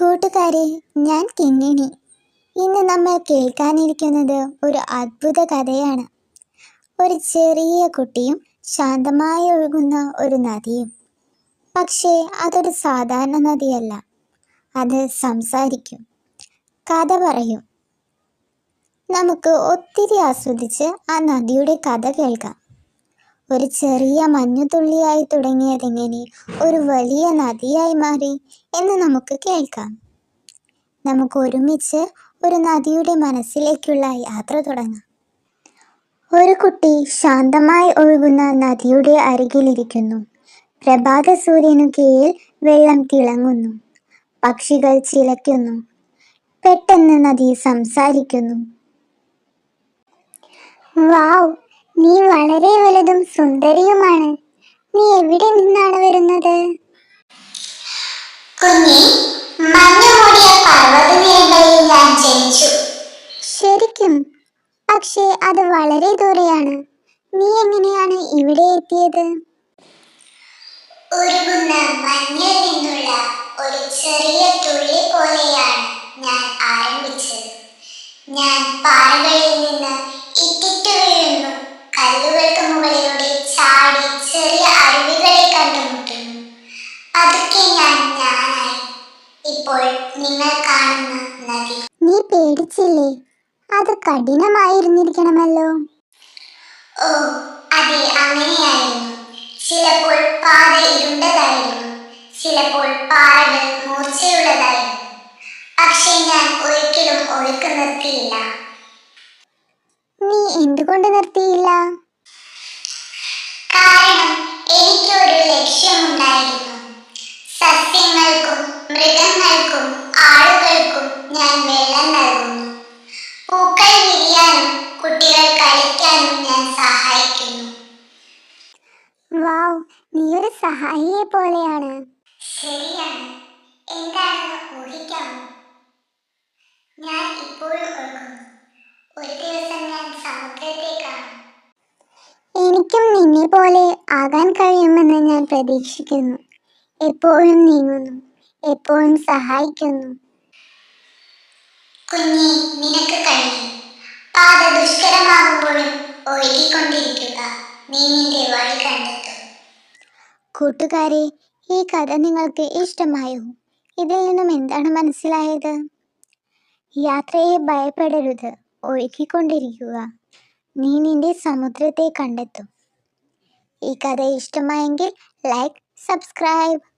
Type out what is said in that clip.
കൂട്ടുകാരെ ഞാൻ കിങ്ങിണി ഇന്ന് നമ്മൾ കേൾക്കാനിരിക്കുന്നത് ഒരു അദ്ഭുത കഥയാണ്. ഒരു ചെറിയ കുട്ടിയും ശാന്തമായി ഒഴുകുന്ന ഒരു നദിയും. പക്ഷേ അതൊരു സാധാരണ നദിയല്ല. അത് സംസാരിക്കും. കഥ പറയും. നമുക്ക് ഒത്തിരി ആസ്വദിച്ച് ആ നദിയുടെ കഥ കേൾക്കാം. ഒരു ചെറിയ മഞ്ഞുതുള്ളിയായി തുടങ്ങിയതെങ്ങനെ ഒരു വലിയ നദിയായി മാറി എന്ന് നമുക്ക് കേൾക്കാം. നമുക്ക് ഒരുമിച്ച് ഒരു നദിയുടെ മനസ്സിലേക്കുള്ള യാത്ര തുടങ്ങാം. ഒരു കുട്ടി ശാന്തമായി ഒഴുകുന്ന നദിയുടെ അരികിലിരിക്കുന്നു. പ്രഭാത സൂര്യനു കീഴിൽ വെള്ളം തിളങ്ങുന്നു. പക്ഷികൾ ചിലയ്ക്കുന്നു. പെട്ടെന്ന് നദി സംസാരിക്കുന്നു. വാവ് നീ വളരെ വലുതും സുന്ദരിയുമാണ്. നീ എവിടെ നിന്നാണ് വരുന്നത്? കുഞ്ഞി മഞ്ഞുമൂടിയ പർവതനിരകളിൽ ഞാൻ ജനിച്ചു. ശരിക്കും? പക്ഷേ അത് വളരെ ദൂരെയാണ്. നീ എങ്ങനെയാണ് ഇവിടെ എത്തിയത്? ഉരുകുന്ന മഞ്ഞിൽ നിന്നുള്ള ഒരു ചെറിയ തുള്ളി പോലെയാണ് ഞാൻ ആരംഭിച്ചത്. ഞാൻ പാറകളിൽ നിങ്ങൾ കാണുന്ന നദി. നീ പേടിച്ചില്ലേ? അത് കഠിനമായിരുന്നിരിക്കണമല്ലോ. ഓ അതെ അങ്ങനെയായിരുന്നു. ചിലപ്പോൾ പാത ഇരുണ്ടതായിരുന്നു. ചിലപ്പോൾ പാറകൾ മൂർച്ചയുള്ളതായിരുന്നു. പക്ഷേ ഞാൻ ഒരിക്കലും ഒഴുക്ക് നിർത്തിയില്ല. നീ എന്തുകൊണ്ട് നിർത്തിയില്ല? കാരണം എനിക്കൊരു ലക്ഷ്യമുണ്ടായിരുന്നു. സസ്യങ്ങൾക്കും മൃഗങ്ങൾക്കും ആളുകൾക്കും ഞാൻ വെള്ളം നൽകുന്നു. പൂക്കൾ വിരിയാനും കുട്ടികൾ കളിക്കാനും ഞാൻ സഹായിക്കുന്നു. വാവ് നീ ഒരു സഹായിയെ പോലെയാണ്. ശരിയാണ്. എന്താണെന്ന് ഊഹിക്കാമോ? ഞാൻ ഇപ്പോഴും ഓർക്കുന്നു. ഒരു ദിവസം ഞാൻ സമുദ്രത്തെ കാണും. എനിക്കും നിന്നെ പോലെ ആകാൻ കഴിയുമെന്ന് ഞാൻ പ്രതീക്ഷിക്കുന്നു. എപ്പോഴും നീങ്ങുന്നു. എപ്പോഴും സഹായിക്കുന്നു. കുഞ്ഞി നിനക്ക് കഴിയും. പാത ദുഷ്കരമാകുമ്പോഴും ഒഴുകിക്കൊണ്ടിരിക്കുക. നീ നിന്റെ വഴി കണ്ടെത്തും. കൂട്ടുകാരെ ഈ കഥ നിങ്ങൾക്ക് ഇഷ്ടമായോ? ഇതിൽ നിന്നും എന്താണ് മനസ്സിലായത്? യാത്രയെ ഭയപ്പെടരുത്. ഒഴുകിക്കൊണ്ടിരിക്കുക. നീ നിന്റെ സമുദ്രത്തെ കണ്ടെത്തും. ഈ കഥ ഇഷ്ടമായെങ്കിൽ ലൈക്ക് സബ്സ്ക്രൈബ്.